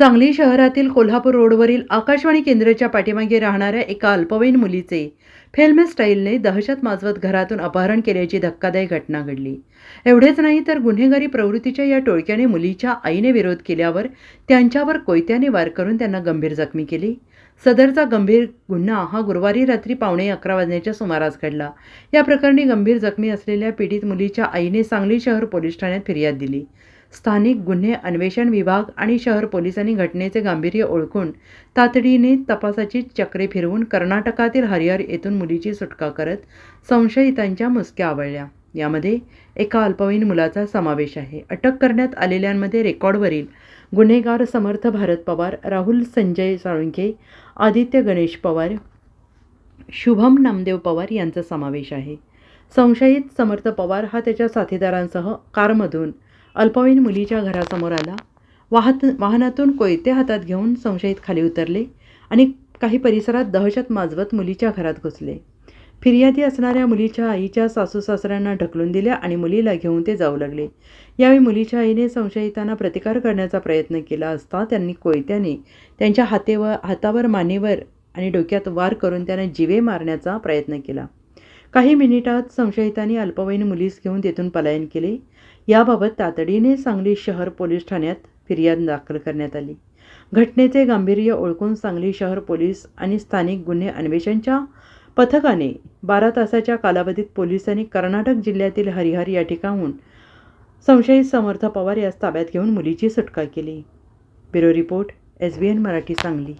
सांगली शहरातील कोल्हापूर रोडवरील आकाशवाणी केंद्राच्या पाठीमागे राहणाऱ्या एका अल्पवयीन मुलीचे फिल्म स्टाईलने दहशत माजवत घरातून अपहरण केल्याची धक्कादायक घटना घडली. एवढेच नाही तर गुन्हेगारी प्रवृत्तीच्या या टोळक्याने मुलीच्या आईने विरोध केल्यावर त्यांच्यावर कोयत्याने वार करून त्यांना गंभीर जखमी केली. सदरचा गंभीर गुन्हा हा गुरुवारी रात्री पावणे अकरा वाजण्याच्या सुमारास घडला. या प्रकरणी गंभीर जखमी असलेल्या पीडित मुलीच्या आईने सांगली शहर पोलीस ठाण्यात फिर्याद दिली. स्थानिक गुन्हे अन्वेषण विभाग आणि शहर पोलिसांनी घटनेचे गांभीर्य ओळखून तातडीने तपासाची चक्रे फिरवून कर्नाटकातील हरिहर येथून मुलीची सुटका करत संशयितांच्या मुसक्या आवळल्या. यामध्ये एका अल्पवयीन मुलाचा समावेश आहे. अटक करण्यात आलेल्यांमध्ये रेकॉर्डवरील गुन्हेगार समर्थ भारत पवार राहुल संजय साळुंखे आदित्य गणेश पवार शुभम नामदेव पवार यांचा समावेश आहे. संशयित समर्थ पवार हा त्याच्या साथीदारांसह कारमधून अल्पवयीन मुलीच्या घरासमोर आला. वाहत वाहनातून कोयते हातात घेऊन संशयित खाली उतरले आणि काही परिसरात दहशत माजवत मुलीच्या घरात घुसले. फिर्यादी असणाऱ्या मुलीच्या आईच्या सासू सासऱ्यांना ढकलून दिल्या आणि मुलीला घेऊन ते जाऊ लागले. यावेळी मुलीच्या आईने संशयितांना प्रतिकार करण्याचा प्रयत्न केला असता त्यांनी कोयत्याने त्यांच्या हातेवर हातावर मानेवर आणि डोक्यात वार करून त्यांना जिवे मारण्याचा प्रयत्न केला. काही मिनिटात संशयितांनी अल्पवयीन मुलीस घेऊन तेथून पलायन केले. याबाबत तातडीने सांगली शहर पोलीस ठाण्यात फिर्याद दाखल करण्यात आली. घटनेचे गांभीर्य ओळखून सांगली शहर पोलीस आणि स्थानिक गुन्हे अन्वेषणच्या पथकाने बारा तासाच्या कालावधीत पोलिसांनी कर्नाटक जिल्ह्यातील हरिहर या ठिकाणहून संशयित समर्थ पवार यास ताब्यात घेऊन मुलीची सुटका केली. Bureau report S B N Marathi Sangli.